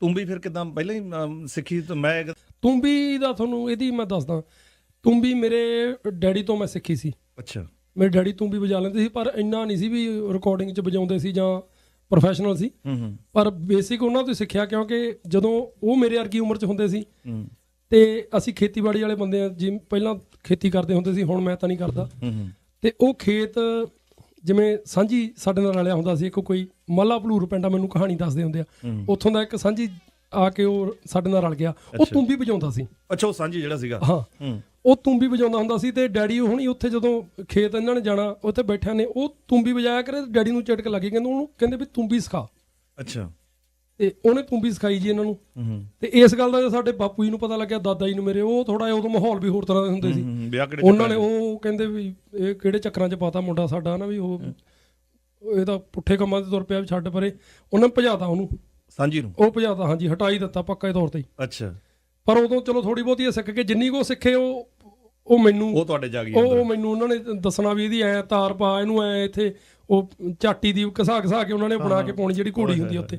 ਤੁੰਬੀ ਫਿਰ ਕਿਦਾਂ? ਪਹਿਲਾਂ ਹੀ ਅਮ, ਸਿੱਖੀ ਤਾਂ ਮੈਂ ਤੁੰਬੀ ਦਾ ਤੁਹਾਨੂੰ ਇਹਦੀ ਮੈਂ ਦੱਸਦਾ। ਤੁੰਬੀ ਮੇਰੇ ਡੈਡੀ ਤੋਂ ਮੈਂ ਸਿੱਖੀ ਸੀ। ਅੱਛਾ। ਮੇਰੇ ਡੈਡੀ ਤੁੰਬੀ ਵਜਾ ਲੈਂਦੇ ਸੀ ਪਰ ਇੰਨਾ ਨਹੀਂ ਸੀ ਵੀ ਰਿਕਾਰਡਿੰਗ 'ਚ ਵਜਾਉਂਦੇ ਸੀ ਜਾਂ ਪ੍ਰੋਫੈਸ਼ਨਲ ਸੀ। ਹੂੰ ਹੂੰ। ਪਰ ਬੇਸਿਕ ਉਹਨਾਂ ਤੋਂ ਹੀ ਸਿੱਖਿਆ ਕਿਉਂਕਿ ਜਦੋਂ ਉਹ ਮੇਰੇ ਵਰਗੀ ਉਮਰ 'ਚ ਹੁੰਦੇ ਸੀ ਹੂੰ। ਤੇ ਅਸੀਂ ਖੇਤੀਬਾੜੀ ਵਾਲੇ ਬੰਦੇ ਆ ਜਿਵੇਂ ਪਹਿਲਾਂ ਖੇਤੀ ਕਰਦੇ ਹੁੰਦੇ ਸੀ ਹੁਣ ਮੈਂ ਤਾਂ ਨਹੀਂ ਕਰਦਾ। ਹੂੰ ਹੂੰ। ਤੇ ਉਹ ਖੇਤ ਜਿਵੇਂ ਸਾਂਝੀ ਸਾਡੇ ਨਾਲ ਰਲਿਆ ਹੁੰਦਾ ਸੀ ਇੱਕ ਕੋਈ ਮੱਲਾ ਭਲੂਰ ਪਿੰਡ ਮੈਨੂੰ ਕਹਾਣੀ ਦੱਸਦੇ ਹੁੰਦੇ ਆ। ਉੱਥੋਂ ਦਾ ਇੱਕ ਸਾਂਝੀ ਆ ਕੇ ਉਹ ਸਾਡੇ ਨਾਲ ਰਲ ਗਿਆ। ਉਹ ਅੱਛਾ। ਤੁੰਬੀ ਵਜਾਉਂਦਾ ਸੀ। ਅੱਛਾ ਉਹ ਸਾਂਝੀ ਜਿਹੜਾ ਸੀਗਾ? ਹਾਂ। ਉਹ ਤੁੰਬੀ ਵਜਾਉਂਦਾ ਹੁੰਦਾ ਸੀ ਤੇ ਡੈਡੀ ਹੁਣੀ ਉੱਥੇ ਜਦੋਂ ਖੇਤ ਇਹਨਾਂ ਨੇ ਜਾਣਾ ਉੱਥੇ ਬੈਠਿਆਂ ਨੇ ਉਹ ਤੁੰਬੀ ਵਜਾਇਆ ਕਰੇ ਤੇ ਡੈਡੀ ਨੂੰ ਝਟਕ ਲੱਗੀ ਕਹਿੰਦੇ ਉਹਨੂੰ ਕਹਿੰਦੇ ਵੀ ਤੁੰਬੀ ਸਿਖਾ। ਅੱਛਾ। ਤੇ ਉਹਨੇ ਤੁੰਬੀ ਸਿਖਾਈ ਜੀ ਇਹਨਾਂ ਨੂੰ। ਤੇ ਇਸ ਗੱਲ ਦਾ ਸਾਡੇ ਬਾਪੂ ਜੀ ਨੂੰ ਪਤਾ ਲੱਗਿਆ ਦਾਦਾ ਜੀ ਨੂੰ ਮੇਰੇ ਉਹ ਥੋੜਾ ਜਿਹਾ ਉਦੋਂ ਮਾਹੌਲ ਵੀ ਹੋਰ ਤਰ੍ਹਾਂ ਦੇ ਹੁੰਦੇ ਸੀ। ਉਹਨਾਂ ਨੇ? ਉਹ ਕਹਿੰਦੇ ਵੀ ਇਹ ਕਿਹੜੇ ਚੱਕਰਾਂ 'ਚ ਪਾਤਾ ਮੁੰਡਾ ਸਾਡਾ ਨਾ ਵੀ ਉਹ ਇਹ ਤਾਂ ਪੁੱਠੇ ਕੰਮਾਂ ਤੇ ਤੁਰ ਪਿਆ ਵੀ ਛੱਡ ਪਰੇ। ਉਹਨਾਂ ਨੇ ਭਜਾਤਾ ਉਹਨੂੰ। ਸਾਂਝੀ ਨੂੰ? ਉਹ ਭਜਾਤਾ ਹਾਂਜੀ ਹਟਾਈ ਦਿੱਤਾ ਪੱਕੇ ਤੌਰ ਤੇ। ਅੱਛਾ। ਪਰ ਉਦੋਂ ਚਲੋ ਥੋੜੀ ਬਹੁਤੀ ਸਿੱਖ ਕੇ ਜਿੰਨੀ ਕੋ ਸਿੱਖੇ ਉਹ ਉਹ ਮੈਨੂੰ ਉਹ ਤੁਹਾਡੇ ਜਾ ਗਈ ਉਹ ਮੈਨੂੰ ਉਹਨਾਂ ਨੇ ਦੱਸਣਾ ਵੀ ਇਹਦੀ ਐ ਤਾਰ ਪਾ ਇਹਨੂੰ ਐ ਇੱਥੇ ਉਹ ਚਾਟੀ ਦੀ ਘਸਾ ਘਸਾ ਕੇ ਉਹਨਾਂ ਨੇ ਬਣਾ ਕੇ ਪਾਉਣੀ ਜਿਹੜੀ ਘੋੜੀ ਹੁੰਦੀ ਉੱਥੇ।